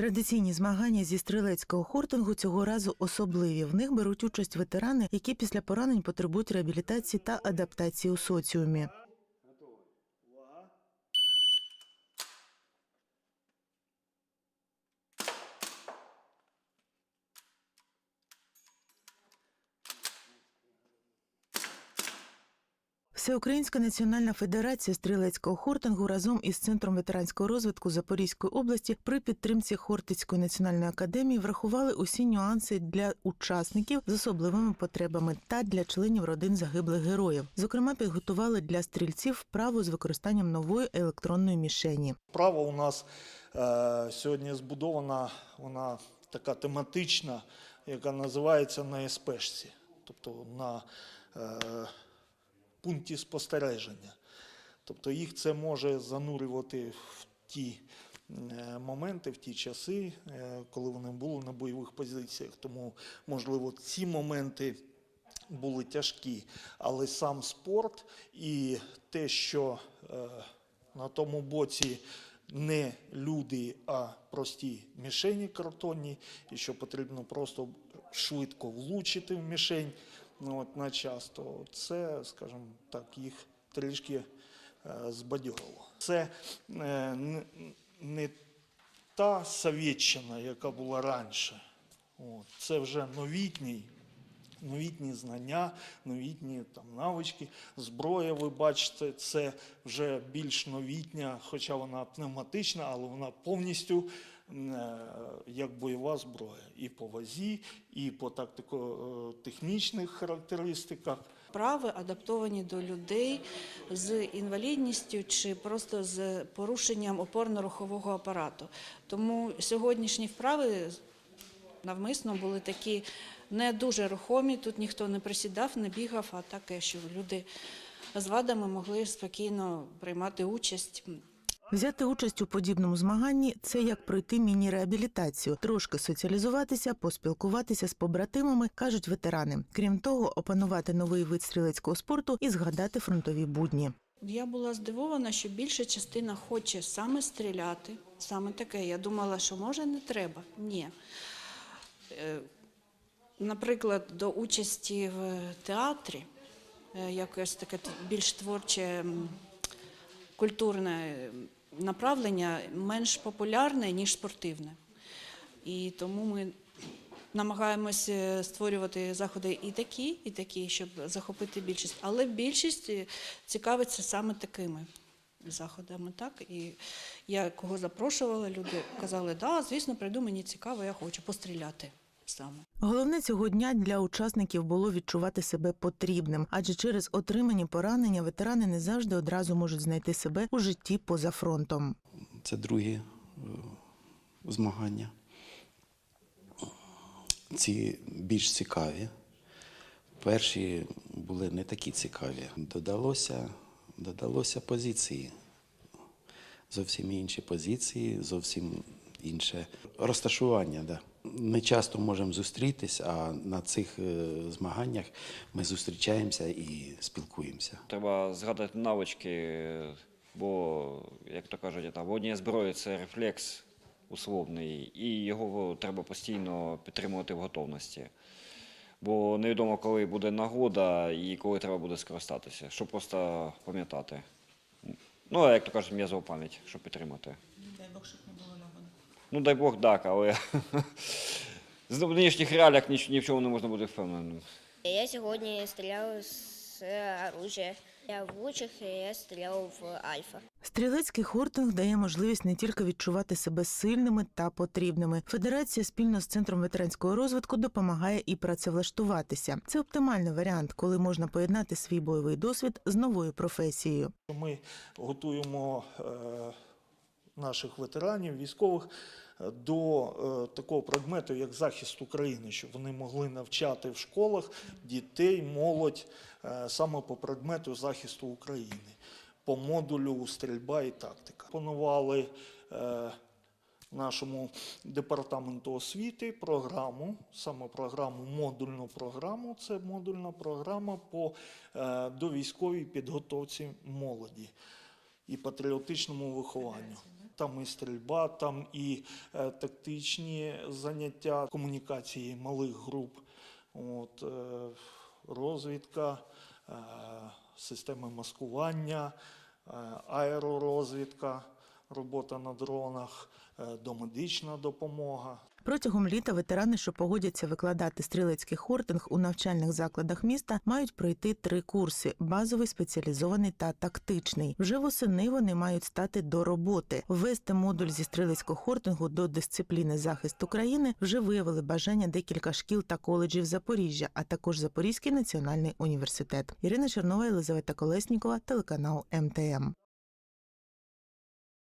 Традиційні змагання зі стрілецького хортингу цього разу особливі. В них беруть участь ветерани, які після поранень потребують реабілітації та адаптації у соціумі. Всеукраїнська національна федерація стрілецького хортингу разом із центром ветеранського розвитку Запорізької області при підтримці Хортицької національної академії врахували усі нюанси для учасників з особливими потребами та для членів родин загиблих героїв. Зокрема, підготували для стрільців вправу з використанням нової електронної мішені. Права у нас е, сьогодні збудована, вона така тематична, яка називається на СПшці, тобто на е, пункті спостереження. Тобто їх це може занурювати в ті е, моменти, в ті часи, е, коли вони були на бойових позиціях. Тому, можливо, ці моменти були тяжкі, але сам спорт і те, що е, на тому боці не люди, а прості мішені картонні, і що потрібно просто швидко влучити в мішень ну, от, на час, то це, скажімо так, їх трішки е, збадьорило. Це е, не, та Совєтщина, яка була раніше. От, це вже новітній новітні знання, новітні там навички. Зброя, ви бачите, це вже більш новітня, хоча вона пневматична, але вона повністю як бойова зброя. І по вазі, і по тактико-технічних характеристиках. Вправи адаптовані до людей з інвалідністю чи просто з порушенням опорно-рухового апарату. Тому сьогоднішні вправи навмисно були такі не дуже рухомі. Тут ніхто не присідав, не бігав, а таке, що люди з вадами могли спокійно приймати участь. Взяти участь у подібному змаганні це як пройти міні-реабілітацію, трошки соціалізуватися, поспілкуватися з побратимами, кажуть ветерани. Крім того, опанувати новий вид стрілецького спорту і згадати фронтові будні. Я була здивована, що більша частина хоче саме стріляти, саме таке. Я думала, що може не треба. Ні. Е, Наприклад, до участі в театрі, е, якесь таке більш творче, культурне направлення менш популярне, ніж спортивне. І тому ми намагаємося створювати заходи і такі, і такі, щоб захопити більшість. Але більшість е, цікавиться саме такими заходами. Так? І я кого запрошувала, люди казали, да, звісно, прийду, мені цікаво, я хочу постріляти саме. Головне цього дня для учасників було відчувати себе потрібним, адже через отримані поранення ветерани не завжди одразу можуть знайти себе у житті поза фронтом. Це другі е, змагання. Ці більш цікаві. Перші були не такі цікаві. Додалося, додалося позиції. Зовсім інші позиції, зовсім інше розташування. Да. Не часто можемо зустрітись, а на цих е, змаганнях ми зустрічаємося і спілкуємося. Треба згадати навички, бо, як то кажуть, водіння зброї це рефлекс условний, і його треба постійно підтримувати в готовності. Бо невідомо, коли буде нагода і коли треба буде скористатися, щоб просто пам'ятати. Ну, а як то кажуть, м'язова пам'ять, щоб підтримати. Дай Бог, щоб не. Ну, дай Бог, так, але з нинішніх реаліях ні, ні в чому не можна бути впевненим. Я сьогодні стріляв з оружия. Я в лучах, і я стріляв в альфа. Стрілецький хортинг дає можливість не тільки відчувати себе сильними та потрібними. Федерація спільно з центром ветеранського розвитку допомагає і працевлаштуватися. Це оптимальний варіант, коли можна поєднати свій бойовий досвід з новою професією. Ми готуємо е, наших ветеранів, військових е, до е, такого предмету, як захист України, щоб вони могли навчати в школах дітей, молодь е, саме по предмету захисту України, по модулю стрільба і тактика. Планували е, нашому департаменту освіти програму, саме програму, модульну програму. Це модульна програма по довійськовій підготовці молоді і патріотичному вихованню. Там і стрільба, там і е, тактичні заняття комунікації малих груп, от, е, розвідка, е, системи маскування, аеророзвідка, робота на дронах, домедична допомога. Протягом літа ветерани, що погодяться викладати стрілецький хортинг у навчальних закладах міста, мають пройти три курси: базовий, спеціалізований та тактичний. Вже восени вони мають стати до роботи. Ввести модуль зі стрілецького хортингу до дисципліни захист України вже виявили бажання декілька шкіл та коледжів Запоріжжя, а також Запорізький національний університет. Ірина Чернова, Єлизавета Колеснікова, телеканал МТМ.